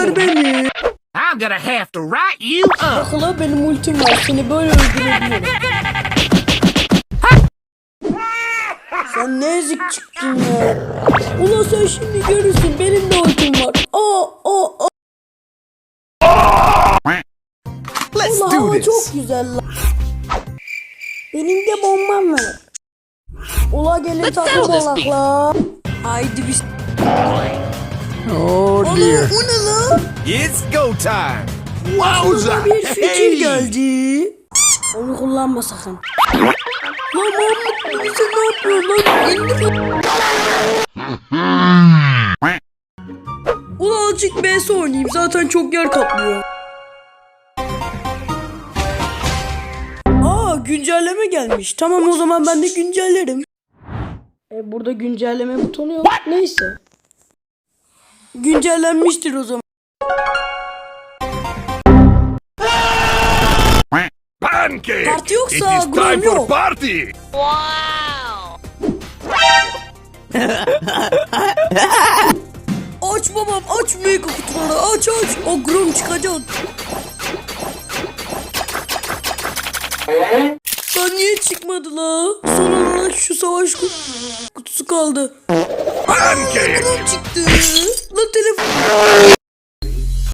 darbe mi? I'm gonna have to write you up. Bak la benim ultim var. Seni böyle öldürebilirim. Sen ne ezik çıktın ya. Ulan sen şimdi görürsün. Benim de ultim var. Aa aa aa. Let's Ulan do hava this. çok güzel lan. Benim de bombam var. Ula gelin takım olak la. Haydi biz. Oh dear. o ne la? It's go time. Aklıma bir fikir Hey. geldi. Onu kullanma sakın. Lan Mahmut bize ne yapıyor lan? İndir. Ulan azıcık BS oynayayım zaten çok yer kaplıyor. Aa güncelleme gelmiş. Tamam o zaman ben de güncellerim. E burada güncelleme butonu yok. Neyse. Güncellenmiştir o zaman. Pancake! Parti yoksa It is time for yok. party! Aç babam aç mega kutuları aç aç. O Grom çıkacak. Lan niye çıkmadı la? Son olarak şu savaş kut- kutusu kaldı. Pancake! Grom çıktı. La telefon.